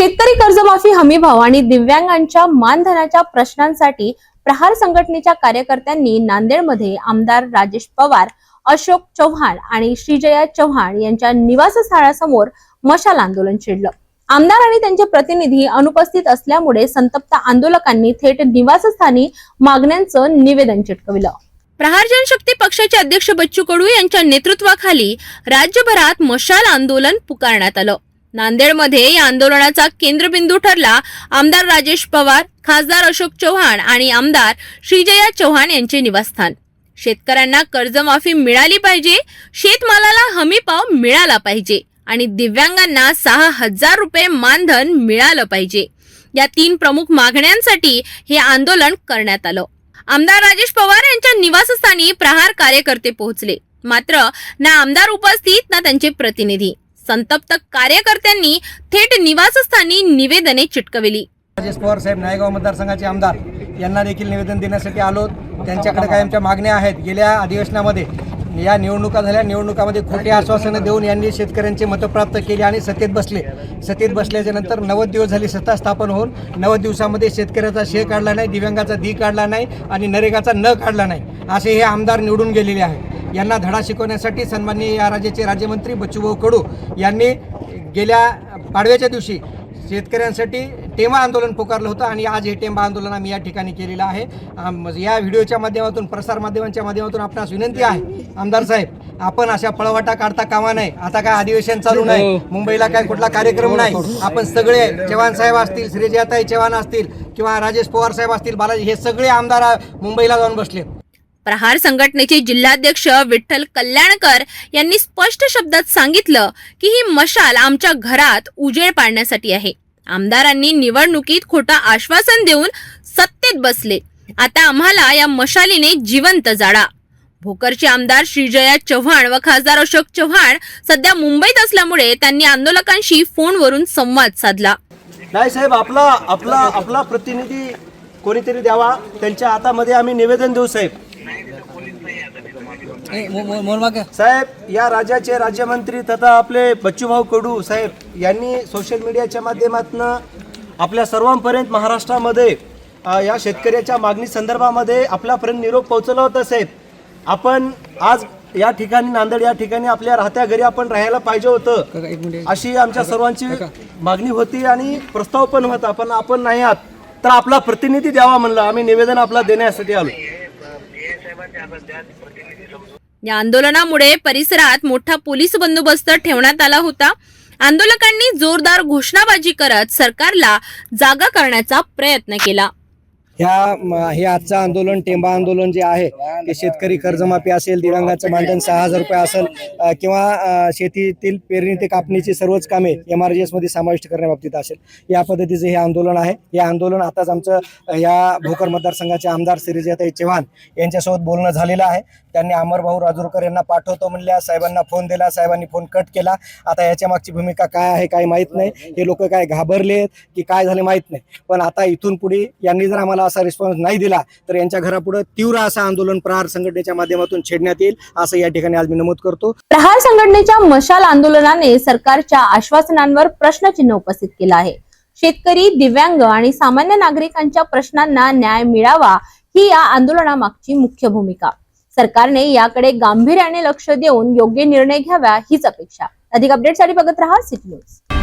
शेतकरी कर्जमाफी हमीभाव आणि दिव्यांगांच्या मानधनाच्या प्रश्नांसाठी प्रहार संघटनेच्या कार्यकर्त्यांनी नांदेडमध्ये आमदार राजेश पवार अशोक चव्हाण आणि श्रीजया चव्हाण यांच्या निवासस्थळासमोर मशाल आंदोलन छेडलं. आमदार आणि त्यांचे प्रतिनिधी अनुपस्थित असल्यामुळे संतप्त आंदोलकांनी थेट निवासस्थानी मागण्यांचं निवेदन चिटकविलं प्रहार जनशक्ती पक्षाचे अध्यक्ष बच्चू कडू यांच्या नेतृत्वाखाली राज्यभरात मशाल आंदोलन पुकारण्यात आलं. नांदेडमध्ये या आंदोलनाचा केंद्रबिंदू ठरला. आमदार राजेश पवार खासदार अशोक चव्हाण आणि आमदार श्रीजया चव्हाण यांचे निवासस्थान. शेतकऱ्यांना कर्जमाफी मिळाली पाहिजे शेतमालाला हमीभाव मिळाला पाहिजे आणि दिव्यांगांना सहा हजार रुपये मानधन मिळालं पाहिजे. या तीन प्रमुख मागण्यांसाठी हे आंदोलन करण्यात आलं. आमदार राजेश पवार यांच्या निवासस्थानी प्रहार कार्यकर्ते पोहोचले. मात्र ना आमदार उपस्थित ना त्यांचे प्रतिनिधी. संतप्त कार्यकर्त्यांनी थेट निवासस्थानी निवेदने चिटकविली. राजेश पवार साहेब नायगाव मतदारसंघाचे आमदार यांना देखील निवेदन देण्यासाठी आलो. त्यांच्याकडे काही आमच्या मागण्या आहेत. गेल्या अधिवेशनामध्ये या निवडणुका झाल्या. निवडणुकामध्ये खोटी आश्वासनं देऊन यांनी शेतकऱ्यांचे मतं प्राप्त केली आणि सत्तेत बसले. सत्तेत बसल्याच्या नंतर नव्वद दिवस झाली सत्ता स्थापन होऊन नव्वद दिवसामध्ये शेतकऱ्याचा शे काढला नाही दिव्यांगाचा दी काढला नाही आणि नरेगाचा न काढला नाही. असे हे आमदार निवडून गेलेले आहेत. यांना धडा शिकवण्यासाठी सन्माननीय या राज्याचे राज्यमंत्री बच्चूभाऊ कडू यांनी गेल्या पाडव्याच्या दिवशी शेतकऱ्यांसाठी टेमा आंदोलन पुकारलं होतं आणि आज हे टेंबा आंदोलन आम्ही या ठिकाणी केलेलं आहे. आम- या व्हिडिओच्या माध्यमातून प्रसार माध्यमांच्या माध्यमातून आपणास विनंती आहे आमदार साहेब आपण अशा पळवाटा काढता कामा नाही आता काय अधिवेशन चालू नाही मुंबईला काय कुठला कार्यक्रम नाही. आपण सगळे चव्हाण साहेब असतील श्रीजयाताई चव्हाण असतील किंवा राजेश पवार साहेब असतील बालाजी हे सगळे आमदार मुंबईला जाऊन बसले प्रहार संघटनेचे जिल्हाध्यक्ष विठ्ठल कल्याणकर यांनी स्पष्ट शब्दात सांगितलं की ही मशाल आमच्या घरात उजेड पाडण्यासाठी आहे. आमदारांनी निवडणुकीत खोटं आश्वासन देऊन सत्तेत बसले. आता आम्हाला या मशालीने जिवंत जाळा. भोकरचे आमदार श्रीजया चव्हाण व खासदार अशोक चव्हाण सध्या मुंबईत असल्यामुळे त्यांनी आंदोलकांशी फोनवरून संवाद साधला. नाही साहेब आपला आपला आपला प्रतिनिधी कोणीतरी द्यावा. त्यांच्या हातामध्ये आम्ही निवेदन देऊ साहेब. साहेब या राज्याचे राज्यमंत्री तथा आपले बच्चूभाऊ कडू साहेब यांनी सोशल मीडियाच्या माध्यमातून आपल्या सर्वांपर्यंत महाराष्ट्रामध्ये या शेतकऱ्याच्या मागणी संदर्भामध्ये आपल्यापर्यंत निरोप पोहोचवला होता साहेब आपण आज या ठिकाणी नांदेड या ठिकाणी आपल्या राहत्या घरी आपण राहायला पाहिजे होतं अशी आमच्या सर्वांची मागणी होती आणि प्रस्ताव पण होता पण आपण नाही आहात तर आपला प्रतिनिधी द्यावा म्हणलं आम्ही निवेदन आपला देण्यासाठी आलो या आंदोलनामुळे परिसरात मोठा पोलीस बंदोबस्त ठेवण्यात आला होता. आंदोलकांनी जोरदार घोषणाबाजी करत सरकारला जागा करण्याचा प्रयत्न केला. ह्या हे आजचं आंदोलन टेंबा आंदोलन जे आहे ते शेतकरी कर्जमाफी असेल दिव्यांगाचं मानधन सहा हजार रुपये असेल किंवा शेतीतील पेरणी ते कापणीची सर्वच कामे एम आर जी एसमध्ये समाविष्ट करण्याबाबतीत असेल. या पद्धतीचं हे आंदोलन आहे. हे आंदोलन आताच आमचं या भोकर मतदारसंघाचे आमदार श्रीजयताई चव्हाण यांच्यासोबत बोलणं झालेलं आहे. त्यांनी अमरभाऊ राजूरकर यांना पाठवतो म्हणल्या साहेबांना फोन दिला साहेबांनी फोन कट केला. आता याच्या मागची भूमिका काय आहे काय माहीत नाही. हे लोक काय घाबरले की काय झाले माहीत नाही. पण आता इथून पुढे यांनी जर आम्हाला असा रिस्पॉन्स नाही दिला तर यांच्या घरापुढे तीव्र असं आंदोलन प्रहार संघटनेच्या माध्यमातून छेडण्यात येईल असं या ठिकाणी आज मी नमूद करतो. प्रहार संघटनेच्या मशाल आंदोलनाने सरकारच्या आश्वासनांवर प्रश्नचिन्ह उपस्थित केलं आहे. शेतकरी दिव्यांग आणि सामान्य नागरिकांच्या प्रश्नांना न्याय मिळावा ही या आंदोलनामागची मुख्य भूमिका. सरकारने याकडे गांभीर्याने लक्ष देऊन योग्य निर्णय घ्यावा हीच अपेक्षा. अधिक अपडेटसाठी बघत राहा सिटी न्यूज